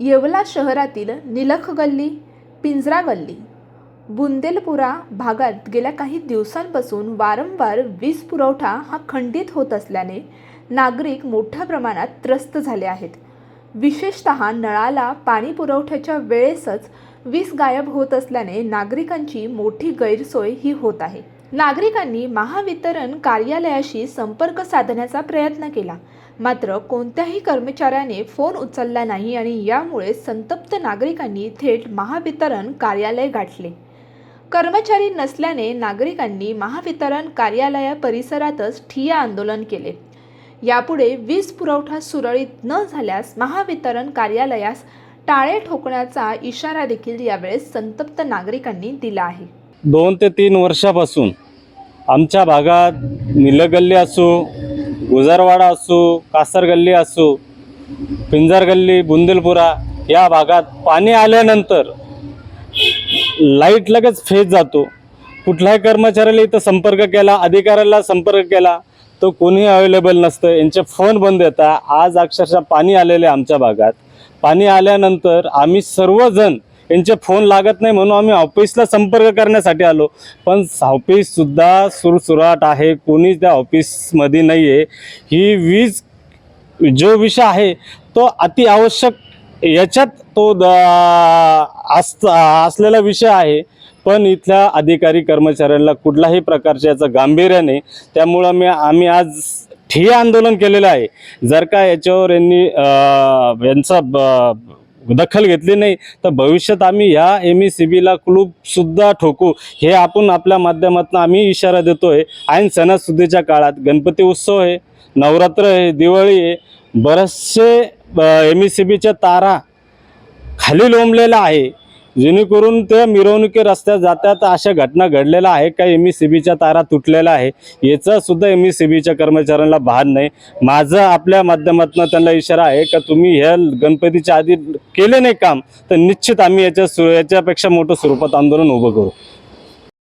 येवला शहरातील निलख गल्ली पिंजरा गल्ली बुंदेलपुरा भागात गेल्या काही दिवसांपासून वारंवार वीज पुरवठा हा खंडित होत असल्याने नागरिक मोठ्या प्रमाणात त्रस्त झाले आहेत. विशेषत नळाला पाणी पुरवठ्याच्या वेळेसच वीज गायब होत असल्याने नागरिकांची मोठी गैरसोय ही होत आहे. नागरिकांनी महावितरण कार्यालयाशी संपर्क साधण्याचा प्रयत्न केला. मात्र कोणत्याही कर्मचाऱ्याने फोन उचलला नाही आणि यामुळे संतप्त नागरिकांनी थेट महावितरण कार्यालय गाठले. कर्मचारी नसल्याने नागरिकांनी महावितरण कार्यालया परिसरातच ठिय्या आंदोलन केले. यापुढे वीज पुरवठा सुरळीत न झाल्यास महावितरण कार्यालयास टाळे ठोकण्याचा इशारा देखील यावेळेस संतप्त नागरिकांनी दिला आहे. दोन ते तीन वर्षापासून आमच्या भागात निलगल्ली असो गुजरवाडा असो कासरगल्ली असू असो बुंदेलपुरा या भागात पाणी आल्यानंतर लाइट लगेच फेज जातो. कुठल्याही कर्मचाऱ्याला इथं संपर्क केला अधिकाऱ्याला संपर्क केला तो कोणीही अवेलेबल नसतं. यांचे फोन बंद येतात. आज अक्षरशः पाणी आलेले आहे आमच्या भागात. पाणी आल्यानंतर आम्ही सर्वजण यांचे फोन लागत नाही म्हणून आम्ही ऑफिसला संपर्क करण्यासाठी आलो. पण ऑफिससुद्धा सुरसुराट आहे. कोणीच त्या ऑफिसमध्ये नाही आहे ही वीज जो विषय आहे तो अति आवश्यक याच्यात तो द असलेला विषय आहे. पण इथल्या अधिकारी कर्मचाऱ्यांना कुठल्याही प्रकारच्या याचं गांभीर्य नाही. त्यामुळं मी आम्ही आज ठिय्या आंदोलन केलेलं आहे. जर का याच्यावर यांनी यांचा ब- दखल घेतली नाही तर भविष्यात आम्ही ह्या एम ई सी बीला क्लूबसुद्धा ठोकू. हे आपण आपल्या माध्यमातून आम्ही इशारा देतो आहे ऐन सणासुदीच्या काळात गणपती उत्सव आहे नवरात्र आहे दिवाळी आहे. बरेचसे एम ई सी बीच्या तारा खाली लोंबलेल्या आहे. जेणेकरून त्या मिरवणुकी रस्त्यात जातात. अशा घटना घडलेल्या आहे का एम ई सी बीच्या तारा तुटलेल्या आहे याचा सुद्धा एम ई सी बीच्या कर्मचाऱ्यांना भान नाही. माझं आपल्या माध्यमातून त्यांना इशारा आहे का तुम्ही ह्या गणपतीच्या आधी केले नाही काम तर निश्चित आम्ही याच्या सु याच्यापेक्षा मोठं स्वरूपात आंदोलन उभं करू.